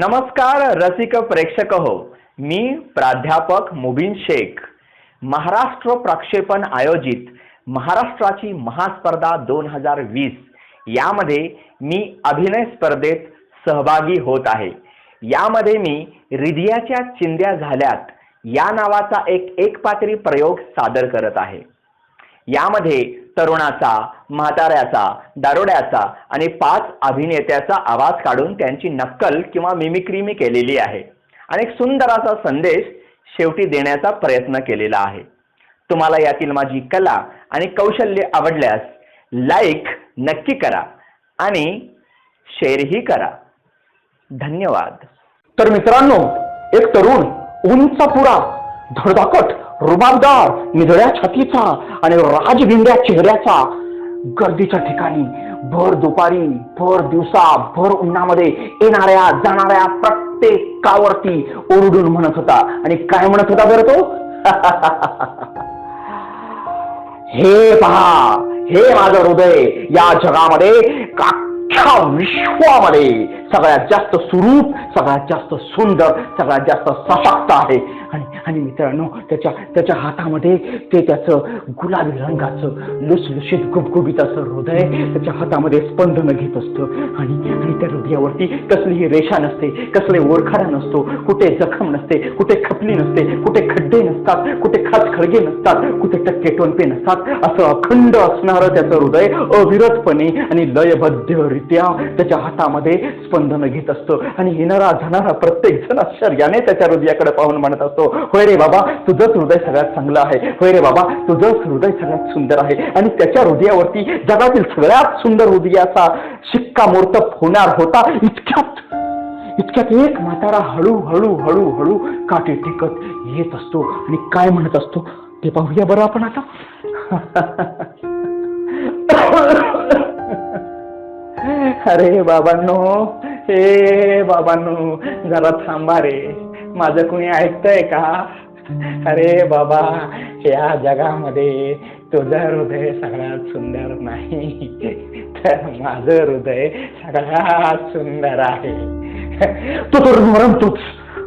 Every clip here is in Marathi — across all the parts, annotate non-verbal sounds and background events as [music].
नमस्कार रसिक प्रेक्षक हो मी प्राध्यापक मुबीन शेख. महाराष्ट्र प्रक्षेपण आयोजित महाराष्ट्राची महास्पर्धा दोन हजार वीस. यामध्ये मी अभिनय स्पर्धेत सहभागी होत आहे. यामध्ये मी हृदयाच्या चिंध्या झाल्यात. या नावाचा एक एकपात्री प्रयोग सादर करत आहे. यामध्ये तरुणाचा म्हाताऱ्याचा दारोड्याचा आणि पाच अभिनेत्याचा आवाज काढून त्यांची नक्कल किंवा मिमिक्री मी केलेली आहे. आणि एक सुंदर असा संदेश शेवटी देण्याचा प्रयत्न केलेला आहे. तुम्हाला यातील माझी कला आणि कौशल्य आवडल्यास लाईक नक्की करा आणि शेअरही करा. धन्यवाद. तर मित्रांनो एक तरुण उंच पुरा धडधाकट रुबाबदार निधड्या छातीचा आणि राजभिंड्या चेहऱ्याचा. गर्दीच्या ठिकाणी भर दुपारी भर दिवसा भर उन्हामध्ये येणाऱ्या जाणाऱ्या प्रत्येकावरती ओरडून म्हणत होता. आणि काय म्हणत होता बरं तो? [laughs] हे पहा हे माझं हृदय या जगामध्ये अख्ख्या विश्वामध्ये सगळ्यात जास्त स्वरूप सगळ्यात जास्त सुंदर सगळ्यात जास्त सशक्त आहे. आणि आणि मित्रांनो त्याच्या त्याच्या हातामध्ये ते त्याचं गुलाबी रंगाचं लुसलुशीत गुबगुबीत असं हृदय त्याच्या हातामध्ये स्पंदन घेत असतं. आणि आणि त्या हृदयावरती कसलीही रेषा नसते कसले ओरखाडा नसतो कुठे जखम नसते कुठे खपली नसते कुठे खड्डे नसतात कुठे खास खळगे नसतात कुठे टक्के टोनपे नसतात असं अखंड असणारं त्याचं हृदय अविरतपणे आणि लयबद्धरित्या त्याच्या हातामध्ये स्पंदन घेत असतं. आणि येणारा जाणारा प्रत्येक जण आश्चर्याने त्याच्या हृदयाकडे पाहून म्हणत असतो होय रे बाबा तुझंच हृदय सगळ्यात चांगलं आहे. होय रे बाबा तुझंच हृदय सगळ्यात सुंदर आहे. आणि त्याच्या हृदयावरती जगातील सगळ्यात सुंदर हृदयाचा शिक्कामोर्तब होणार होता. इतक्यात इतक्यात एक म्हातारा हळू हळू हळू हळू काठी टेकत येत असतो. आणि काय म्हणत असतो? ते पाहूया बरं आपण आता. अरे बाबांनो हे बाबांनो जरा थांबा रे. माझं कुणी ऐकतंय का? अरे बाबा या जगामध्ये तुझं हृदय सगळ्यात सुंदर नाही. तर माझं हृदय सगळ्यात सुंदर आहे. तो तो मरमतोच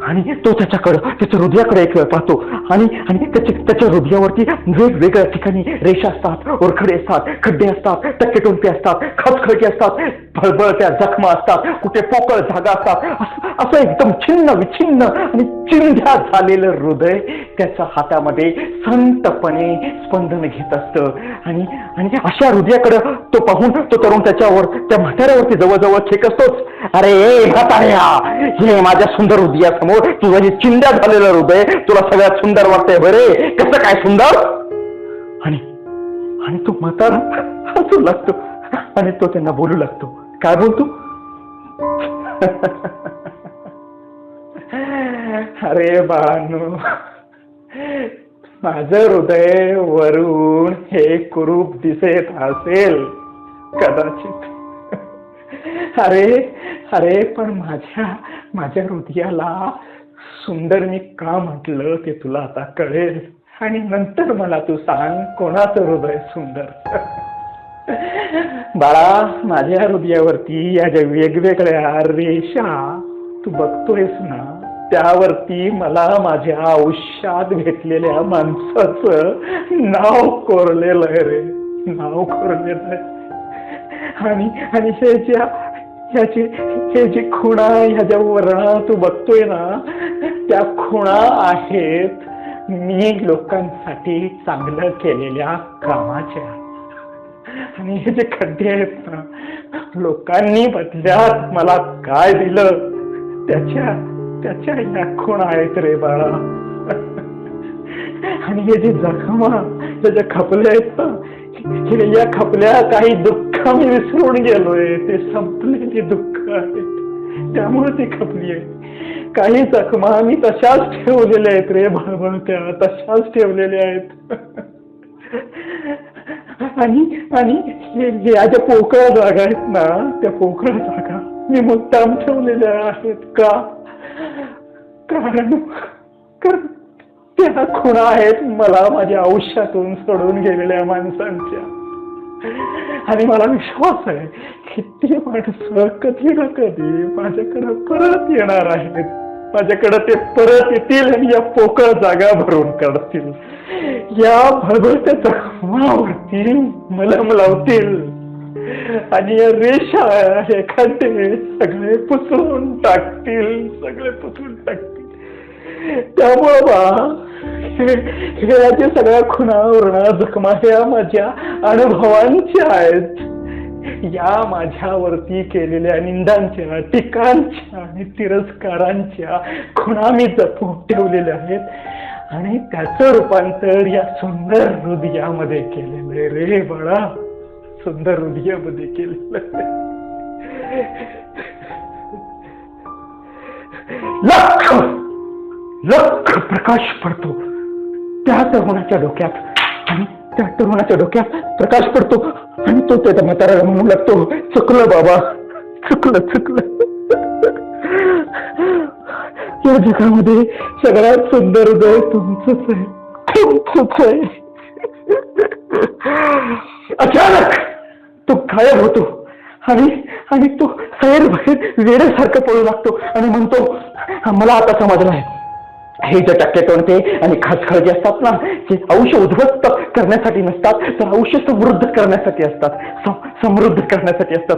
आणि तो त्याच्याकडं त्याच्या हृदयाकडे एक वेळ पाहतो. आणि आणि त्याच्या त्याच्या हृदयावरती वेगवेगळ्या ठिकाणी रेषा असतात ओरखडे असतात खड्डे असतात टक्के टोंपे असतात खचखळके असतात फळबळत्या जखमा असतात कुठे पोकळ जागा असतात. असं एकदम छिन्न विछिन्न आणि चिंध्या झालेलं हृदय त्याच्या हातामध्ये संतपणे स्पंदन घेत असतं. आणि आणि अशा हृदयाकडं तो पाहून तो तरुण त्याच्यावर त्या म्हाताऱ्यावरती जवळजवळ खेक असतोच अरे ए म्हाताऱ्या हे माझ्या सुंदर हृदयासमोर तुझं जे चिंध्या झालेलं हृदय तुला सगळ्यात सुंदर वाटतंय बरे. कसं काय सुंदर? आणि आणि तो म्हातारा हसू लागतो आणि तो त्यांना बोलू लागतो. काय बोलतो? [laughs] अरे बानू माझं हृदय वरून हे कुरूप दिसत असेल कदाचित. अरे अरे पण माझ्या माझ्या हृदयाला सुंदर मी का म्हटलं ते तुला आता कळेल. आणि नंतर मला तू सांग कोणाचं हृदय सुंदर? बाळा माझ्या हृदयावरती या ज्या वेगवेगळ्या रेषा तू बघतोयस ना त्यावरती मला माझ्या आयुष्यात भेटलेल्या माणसाचं नाव कोरलेलं आहे रे. नाव कोरलेलं आहे. आणि आणि हे ज्या हे जे खुणा ह्या ज्या वर्णा तू बघतोय ना त्या खुणा आहेत मी लोकांसाठी चांगलं केलेल्या कामाच्या. आणि हे जे खड्डे आहेत ना लोकांनी बदल्यात मला काय दिलं? त्याच्या त्याच्या या आहेत रे बाळा. आणि हे जे जखमा त्याच्या ज्या खपल्या आहेत ना या खपल्या काही दुःख मी विसरून गेलोय. ते संपलेली दुःख आहेत. त्यामुळे ती खपली आहे. काही जखमा मी तशाच ठेवलेल्या आहेत रे बळबळत्या तशाच ठेवलेल्या आहेत. आणि आणि या ज्या पोकळ्या जागा आहेत ना त्या पोकळ्या जागा मी मुद्दाम ठेवलेल्या आहेत का? कारण कारण त्या खुणा आहेत मला माझ्या आयुष्यातून सोडून गेलेल्या माणसांच्या. आणि मला विश्वास आहे की ती माणसं कधी ना कधी माझ्याकडे परत येणार आहेत. माझ्याकडे ते परत येतील आणि या पोकळ जागा भरून काढतील. या भरभरत्या जखमावरती मलम लावतील. आणि या रेषा हे खड्डे सगळे पुसळून टाकतील सगळे पुसळून टाकतील. त्यामुळं बा खेळाच्या सगळ्या खुणा ज्या सगळ्या जखमा ह्या माझ्या अनुभवांच्या आहेत. या माझ्यावरती केलेल्या निंदांच्या टीकांच्या आणि तिरस्कारांच्या खुणा मी जपून ठेवलेल्या आहेत. आणि त्याचं रूपांतर या सुंदर हृदयामध्ये केलेलं आहे. रे बाळा सुंदर हृदयामध्ये केलेलं लक्ष लख प्रकाश पडतो. त्या तरुणाच्या डोक्यात आणि त्या तरुणाच्या डोक्यात प्रकाश पडतो. आणि तो त्या म्हाताऱ्याला म्हणू लागतो चुकलं बाबा चुकलं चुकलं. या जगामध्ये सगळ्यात सुंदर हृदय तुमचंच आहे. तुमचंच आहे. अचानक तो गायब होतो. आणि आणि तो सैर बाहेर वेड्यासारखं पळू लागतो. आणि म्हणतो मला आता समजला आहे. हे जे टक्के टोणते आणि खसखळ जे असतात ना ते अंश उद्ध्वस्त करण्यासाठी नसतात तर अंश समृद्ध करण्यासाठी असतात. समृद्ध करण्यासाठी असतात.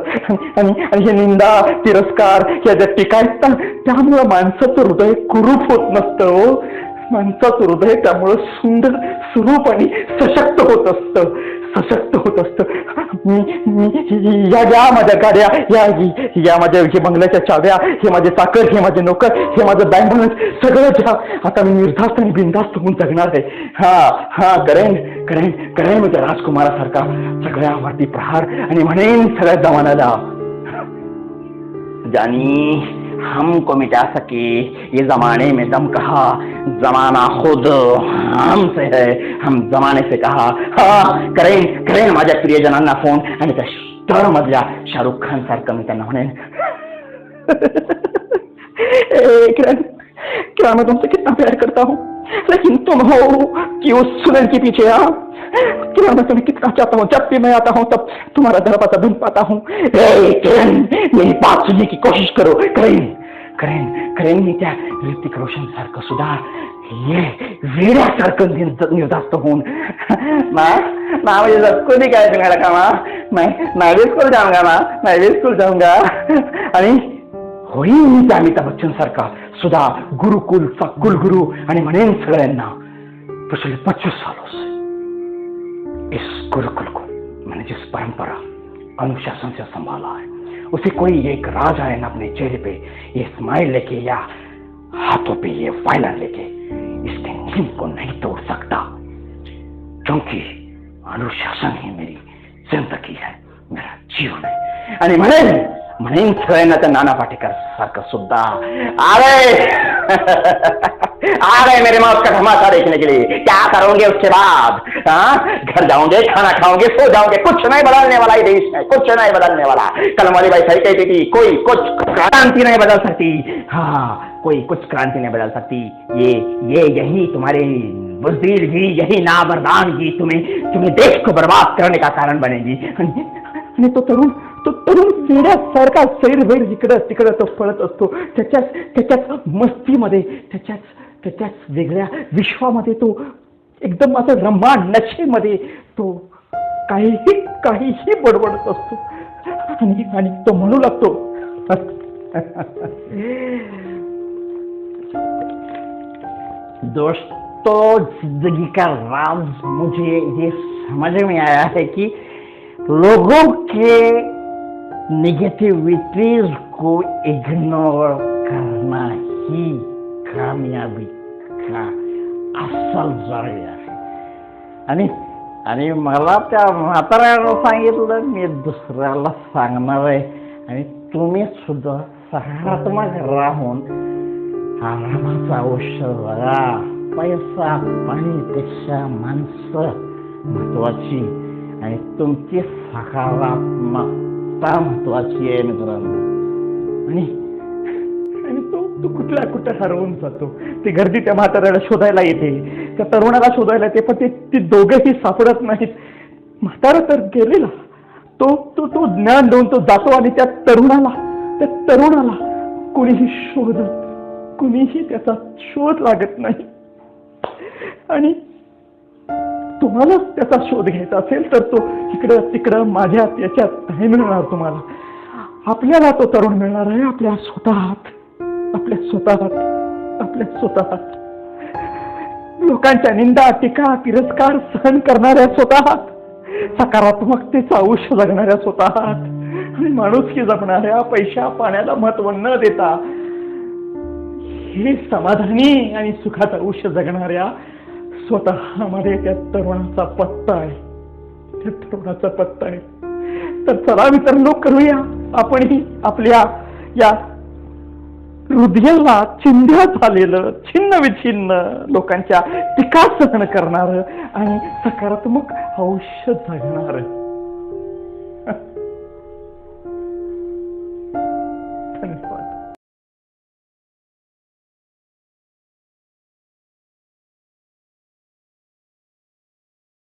आणि- आणि हे निंदा तिरस्कार या ज्या टीका आहेत ना त्यामुळं माणसाचं हृदय कुरूप होत नसतं हो. माणसाचं हृदय त्यामुळं सुंदर सुरूप आणि सशक्त होत असतं. सशक्त होत असतं. मी या माझ्या गाड्या या या माझ्या हे बंगल्याच्या चाव्या हे माझे चाकर हे माझे नोकर हे माझं बँक बॅलन्स सगळं ज्या आता मी निर्धास्त आणि बिनधास्त होऊन जगणार आहे. हा हा करेन करेन करेन मी त्या राजकुमारासारखा सगळ्यावरती प्रहार आणि म्हणेन सगळ्या जमान्याला जानी. हमको मिटा सके। ये जमाने में दम कहा जमाना खुद हमसे है। हम जमाने से कहा हा करेन करेन माझ्या प्रियजनांना फोन। आणि त्या स्टार मधल्या शाहरुख खान सारखं मी त्यांना म्हणेन क्या मैं तुमसे कितना प्यार करता हूँ? लेकिन तुम हो कि उस सुनन के पीछे आ। क्या मैं तुम्हें कितना चाहता हूँ? जब भी मैं आता हूँ तब तुम्हारा दरवाजा ढूंढ पाता हूँ। मेरी बात सुनने की कोशिश करो। करेन करेन करेन मी त्या ऋतिक रोशन सारखं सुद्धा ये वेड्यासारखं निर्द- निर्धास्त होऊन माँ माँ मुझे सबको दिखाई तुम्हारा का माँ मैं मैं भी स्कूल जाऊंगा माँ। मैं भी स्कूल जाऊंगा। आणि होईल त्या बच्चन सारखा सुद्धा गुरुकुलचा कुलगुरु आणि म्हणेन सगळ्यांना। पच्चीस सालों से इस गुरुकुल को मैंने जिस परंपरा अनुशासन से संभाला है, उसे कोई एक राजा है ना अपने चेहरे पे ये स्माइल लेके या हाथों पे ये वायलन लेके इसके नींद को नहीं तोड़ सकता। क्योंकि अनुशासन ही मेरी ज़िंदगी है, मेरा जीवन है। आणि म्हणेन म्हणेन त्या नाना पाटेकर सारखं सुद्धा। अरे आ गए मेरे मौत का धमाका देखने के लिए। क्या करोगे उसके बाद? हाँ? घर जाओगे, खाना खाओगे, सो जाओगे। कुछ नहीं बदलने वाला देश है, कुछ नहीं बदलने वाला। कल वाली भाई सही कहती थी, कोई कुछ क्रांति नहीं बदल सकती। हाँ कोई कुछ क्रांति नहीं बदल सकती। ये ये यही तुम्हारे बुजदिलगी यही ना बरदान नाबरदानगी तुम्हें तुम्हें देश को बर्बाद करने का कारण बनेगी। आणि आणि तो तरुण तो तरुण पिढ्यासारखा सैरभैर इकडं तिकडं तो पळत असतो. त्याच्याच त्याच्याच मस्तीमध्ये त्याच्याच त्याच्याच वेगळ्या विश्वामध्ये तो एकदम असं रम्मान नशेमध्ये तो काहीही काहीही बडबडत असतो. आणि आणि तो म्हणू लागतो दोस्तों जिंदगी का राज मुझे ये समझ में आया है कि लोगों के निगेटिविटीज को इग्नोर करना ही कामयाबी का असल जरिया आहे आणि आणि मला त्या म्हाताऱ्यानं सांगितलं मी दुसऱ्याला सांगणार आहे. आणि तुम्ही सुद्धा सकारात्मक राहून आरामाचं आयुष्य जगा पैसा पाणीपेक्षा माणसं महत्वाची. आणि तुमची सकारात्मक सकारात्मकता महत्वाची आहे मित्रांनो आणि आणि तो तो कुठल्या कुठं हरवून जातो. ती गर्दी त्या म्हाताऱ्याला शोधायला येते. त्या तरुणाला शोधायला येते पण ते ती दोघेही सापडत नाहीत. म्हातारा तर गेलेला. तो तो तो ज्ञान देऊन तो जातो आणि त्या तरुणाला त्या तरुणाला कुणीही शोधत कुणीही त्याचा शोध लागत नाही. आणि तुम्हाला त्याचा शोध घ्यायचा असेल तर तो इकडं तिकडं माझ्यात याच्यात नाही मिळणार तुम्हाला. आपल्याला तो तरुण मिळणार आहे आपल्या स्वतःत. आपल्या स्वतःत. आपल्या स्वतःत. लोकांच्या निंदा टीका तिरस्कार सहन करणाऱ्या स्वतःत. सकारात्मकतेचं आयुष्य जगणाऱ्या स्वतःत. आणि माणुसकी जपणाऱ्या पैशा पाण्याला महत्त्व न देता हे समाधानी आणि सुखात आयुष्य जगणाऱ्या स्वतःमध्ये त्या तरुणाचा पत्ता आहे. त्या तरुणाचा पत्ता आहे. तर चला मित्रांनो करूया. आपणही आपल्या या हृदयाला चिंध्या झालेलं छिन्न विछिन्न लोकांच्या टीका सहन करणार आणि सकारात्मक औषध जगणार